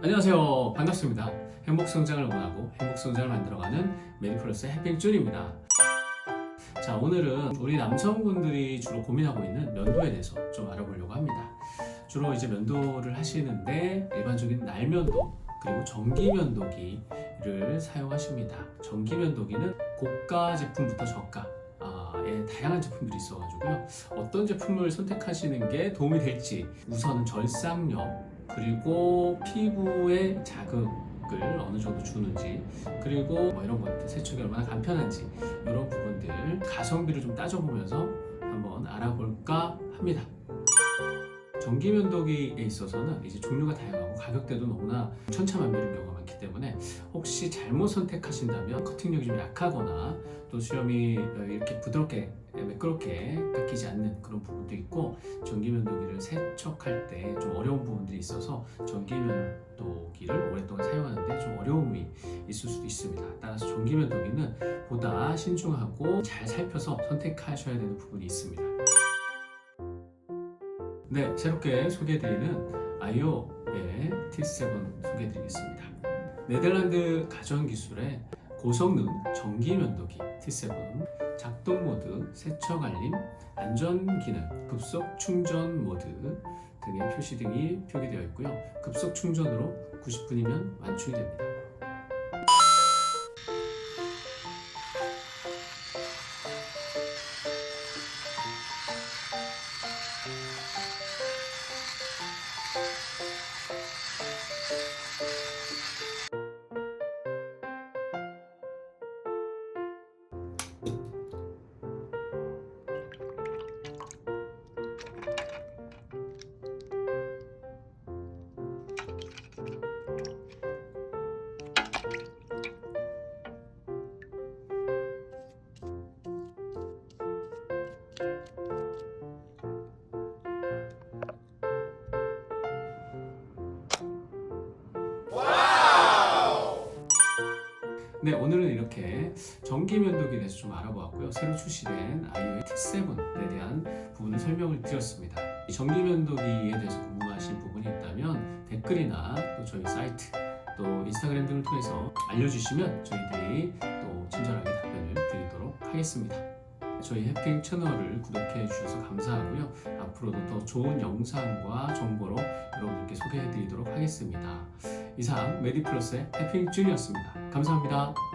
안녕하세요. 반갑습니다. 행복 성장을 원하고 행복 성장을 만들어가는 메디플러스의 해핑준입니다. 자, 오늘은 우리 남성분들이 주로 고민하고 있는 면도에 대해서 좀 알아보려고 합니다. 주로 이제 면도를 하시는데 일반적인 날면도 그리고 전기 면도기를 사용하십니다. 전기 면도기는 고가 제품부터 저가 아, 예, 다양한 제품들이 있어가지고요. 어떤 제품을 선택하시는 게 도움이 될지 우선은 절삭력 그리고 피부에 자극을 어느 정도 주는지 그리고 뭐 이런 것들 세척이 얼마나 간편한지 이런 부분들 가성비를 좀 따져보면서 한번 알아볼까 합니다. 전기 면도기에 있어서는 이제 종류가 다양하고 가격대도 너무나 천차만별인 경우가 많기 때문에 혹시 잘못 선택하신다면 커팅력이 좀 약하거나 또 수염이 이렇게 부드럽게 매끄럽게 깎이지 않는 그런 부분도 있고 전기 면도기를 세척할 때 좀 어려운 부분들이 있어서 전기 면도기를 오랫동안 사용하는데 좀 어려움이 있을 수도 있습니다. 따라서 전기 면도기는 보다 신중하고 잘 살펴서 선택하셔야 되는 부분이 있습니다. 네, 새롭게 소개해드리는 아이오의 T7 소개해드리겠습니다. 네덜란드 가전기술의 고성능 전기 면도기 T7 작동 모드, 세척 알림, 안전 기능, 급속 충전 모드 등의 표시 등이 표기되어 있고요. 급속 충전으로 90분이면 완충이 됩니다. you 네, 오늘은 이렇게 전기 면도기에 대해서 좀 알아보았고요. 새로 출시된 아이오의 T7에 대한 부분을 설명을 드렸습니다. 이 전기 면도기에 대해서 궁금하신 부분이 있다면 댓글이나 또 저희 사이트 또 인스타그램 등을 통해서 알려주시면 저희들이 또 친절하게 답변을 드리도록 하겠습니다. 저희 해핑 채널을 구독해 주셔서 감사하고요. 앞으로도 더 좋은 영상과 정보로 여러분들께 소개해 드리도록 하겠습니다. 이상 메디플러스의 해핑 준이었습니다. 감사합니다.